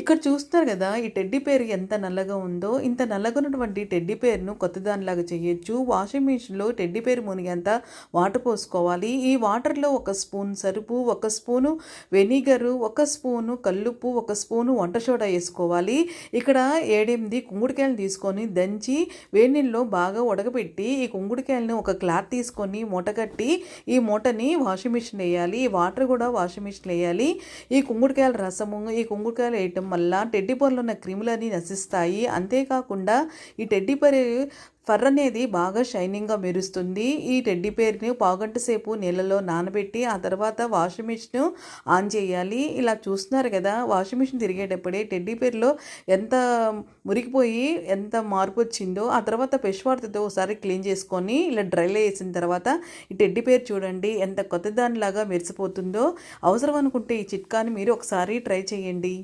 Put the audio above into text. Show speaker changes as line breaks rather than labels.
ఇక్కడ చూస్తున్నారు కదా ఈ టెడ్డీ పేరు ఎంత నల్లగా ఉందో ఇంత నల్లగా ఉన్నటువంటి టెడ్డీ పేరును కొత్త దానిలాగా చేయొచ్చు. వాషింగ్ మిషన్లో టెడ్డీ పేరు మునిగేంత వాటర్ పోసుకోవాలి. ఈ వాటర్లో ఒక స్పూన్ సరుపు ఒక స్పూను వెనిగరు ఒక స్పూను కల్లుప్పు ఒక స్పూను వంట సోడా వేసుకోవాలి. ఇక్కడ ఏడెనిమిది కుంగుడికాయలు తీసుకొని దంచి వేడి నీళ్ళలో బాగా ఉడకబెట్టి ఈ కుంగుడికాయలను ఒక క్లాత్ తీసుకొని మూట కట్టి ఈ మూటని వాషింగ్ మిషన్ వేయాలి. ఈ వాటర్ కూడా వాషింగ్ మిషన్ వేయాలి. ఈ కుంగుడికాయల రసము ఈ కుంగుడికాయలు వేయటం వల్ల టెడ్డీ పొరలో ఉన్న క్రిములన్నీ నశిస్తాయి. అంతేకాకుండా ఈ టెడ్డీ పొర ఫర్ అనేది బాగా షైనింగ్గా మెరుస్తుంది. ఈ టెడ్డీ పేరుని పావుగంట సేపు నీళ్ళలో నానబెట్టి ఆ తర్వాత వాషింగ్ మిషన్ ఆన్ చేయాలి. ఇలా చూస్తున్నారు కదా వాషింగ్ మిషన్ తిరిగేటప్పుడే టెడ్డీ పేరులో ఎంత మురికిపోయి ఎంత మార్పు వచ్చిందో ఆ తర్వాత పెష్వార్తతో ఒకసారి క్లీన్ చేసుకొని ఇలా డ్రైలో వేసిన తర్వాత ఈ టెడ్డీ పేరు చూడండి ఎంత కొత్త దానిలాగా మెరిసిపోతుందో. అవసరం అనుకుంటే ఈ చిట్కాని మీరు ఒకసారి ట్రై చేయండి.